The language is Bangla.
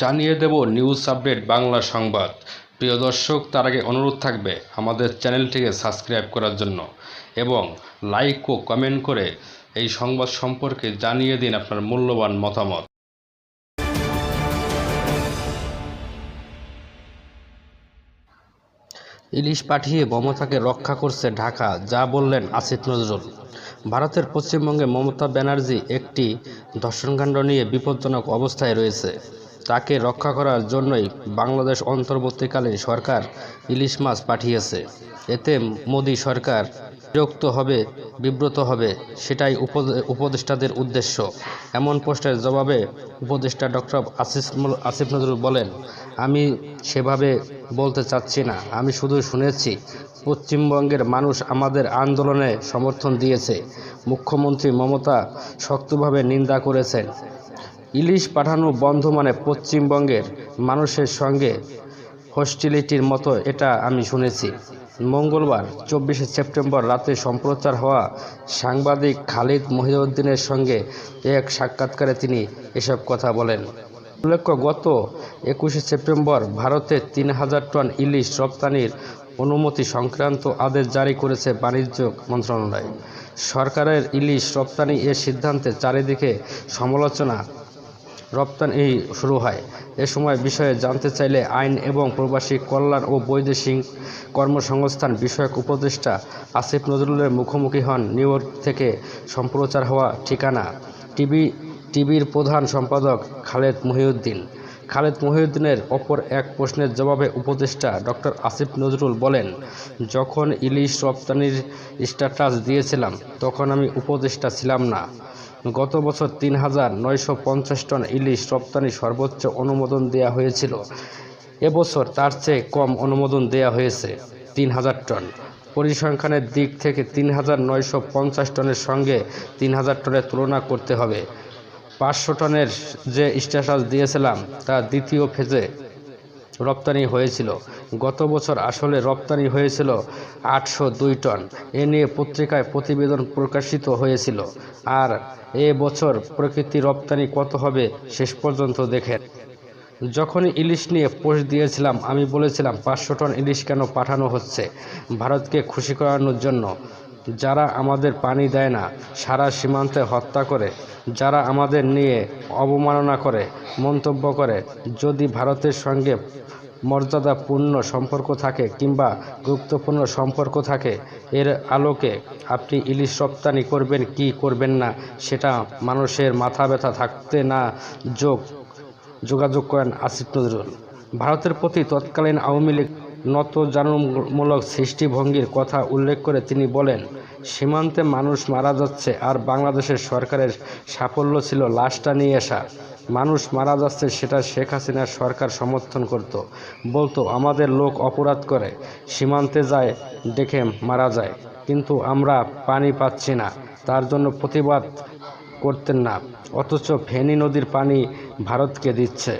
জানিয়ে দেব নিউজ আপডেট বাংলা সংবাদ। প্রিয় দর্শক, তার আগে অনুরোধ থাকবে আমাদের চ্যানেলটিকে সাবস্ক্রাইব করার জন্য এবং লাইক ও কমেন্ট করে এই সংবাদ সম্পর্কে জানিয়ে দিন আপনার মূল্যবান মতামত। ইলিশ পাঠিয়ে মমতাকে রক্ষা করছে ঢাকা, যা বললেন আসিফ নজরুল। ভারতের পশ্চিমবঙ্গে মমতা ব্যানার্জি একটি ধর্ষণকাণ্ড নিয়ে বিপজ্জনক অবস্থায় রয়েছে। তাকে রক্ষা করার জন্যই বাংলাদেশ অন্তর্বর্তীকালীন সরকার ইলিশ মাছ পাঠিয়েছে। এতে মোদী সরকার বিরক্ত হবে, বিব্রত হবে, সেটাই উপদেষ্টাদের উদ্দেশ্য। এমন প্রশ্নের জবাবে উপদেষ্টা ডক্টর আসিফ আসিফ নজরুল বলেন, আমি সেভাবে বলতে চাচ্ছি না। আমি শুধু শুনেছি, পশ্চিমবঙ্গের মানুষ আমাদের আন্দোলনে সমর্থন দিয়েছে। মুখ্যমন্ত্রী মমতা শক্তভাবে নিন্দা করেছেন। ইলিশ পাঠানো বন্ধ মানে পশ্চিমবঙ্গের মানুষের সঙ্গে হোস্টিলিটির মতো, এটা আমি শুনেছি। মঙ্গলবার, চব্বিশে সেপ্টেম্বর রাতে সম্প্রচার হওয়া সাংবাদিক খালিদ মহিউদ্দিনের সঙ্গে এক সাক্ষাৎকারে তিনি এসব কথা বলেন। উল্লেখ্য, গত একুশে সেপ্টেম্বর ভারতে তিন হাজার টন ইলিশ রপ্তানির অনুমতি সংক্রান্ত আদেশ জারি করেছে বাণিজ্য মন্ত্রণালয়। সরকারের ইলিশ রপ্তানি এ সিদ্ধান্তে চারিদিকে সমালোচনা রপ্তানি শুরু হয়। এ সময় বিষয়ে জানতে চাইলে আইন এবং প্রবাসী কল্যাণ ও বৈদেশিক কর্মসংস্থান বিষয়ক উপদেষ্টা আসিফ নজরুলের মুখোমুখি হন নিউ থেকে। সম্প্রচার হওয়া ঠিকানা টিভি, টিভির প্রধান সম্পাদক খালেদ মহিউদ্দিন। খালেদ মহিউদ্দিনের অপর এক প্রশ্নের জবাবে উপদেষ্টা ডক্টর আসিফ নজরুল বলেন, যখন ইলিশ রপ্তানির স্ট্যাটাস দিয়েছিলাম, তখন আমি উপদেষ্টা ছিলাম না। গত বছর তিন হাজার নয়শো পঞ্চাশ টন ইলিশ রপ্তানি সর্বোচ্চ অনুমোদন দেওয়া হয়েছিল। এবছর তার চেয়ে কম অনুমোদন দেওয়া হয়েছে তিন হাজার টন। পরিসংখ্যানের দিক থেকে তিন হাজার নয়শো পঞ্চাশ টনের সঙ্গে তিন হাজার টনের তুলনা করতে হবে। পাঁচশো টনের যে স্ট্যাটাস দিয়েছিলাম, তা দ্বিতীয় ফেজে রপ্তানি হয়েছিল। গত বছর আসলে রপ্তানি হয়েছিল আটশো দুই টন। এ নিয়ে পত্রিকায় প্রতিবেদন প্রকাশিত হয়েছিল। আর এ বছর প্রকৃতি রপ্তানি কত হবে শেষ পর্যন্ত দেখেন। যখন ইলিশ নিয়ে পোস্ট দিয়েছিলাম, আমি বলেছিলাম, পাঁচশো টন ইলিশ কেন পাঠানো হচ্ছে? ভারতকে খুশি করানোর জন্য। যারা আমাদের পানি দেয় না, সারা সীমান্তে হত্যা করে, যারা আমাদের নিয়ে অবমাননা করে, মন্তব্য করে, যদি ভারতের সঙ্গে মর্যাদাপূর্ণ সম্পর্ক থাকে কিংবা গুরুত্বপূর্ণ সম্পর্ক থাকে, এর আলোকে আপনি ইলিশ রপ্তানি করবেন কি করবেন না, সেটা মানুষের মাথা ব্যথা থাকতে না যোগ, যোগাযোগ করেন আসিফ নজরুল। ভারতের প্রতি তৎকালীন আওয়ামী লীগ নতজানুমূলক সৃষ্টিভঙ্গির কথা উল্লেখ করে তিনি বলেন, সীমান্তে মানুষ মারা যাচ্ছে আর বাংলাদেশের সরকারের সাফল্য ছিল লাশটা নিয়ে আসা। মানুষ মারা যাচ্ছে সেটা শেখ হাসিনার সরকার সমর্থন করত। বলতো, আমাদের লোক অপরাধ করে, সীমান্তে যায়, দেখে মারা যায়। কিন্তু আমরা পানি পাচ্ছি না, তার জন্য প্রতিবাদ করতেন না। অথচ ফেনী নদীর পানি ভারতকে দিচ্ছে।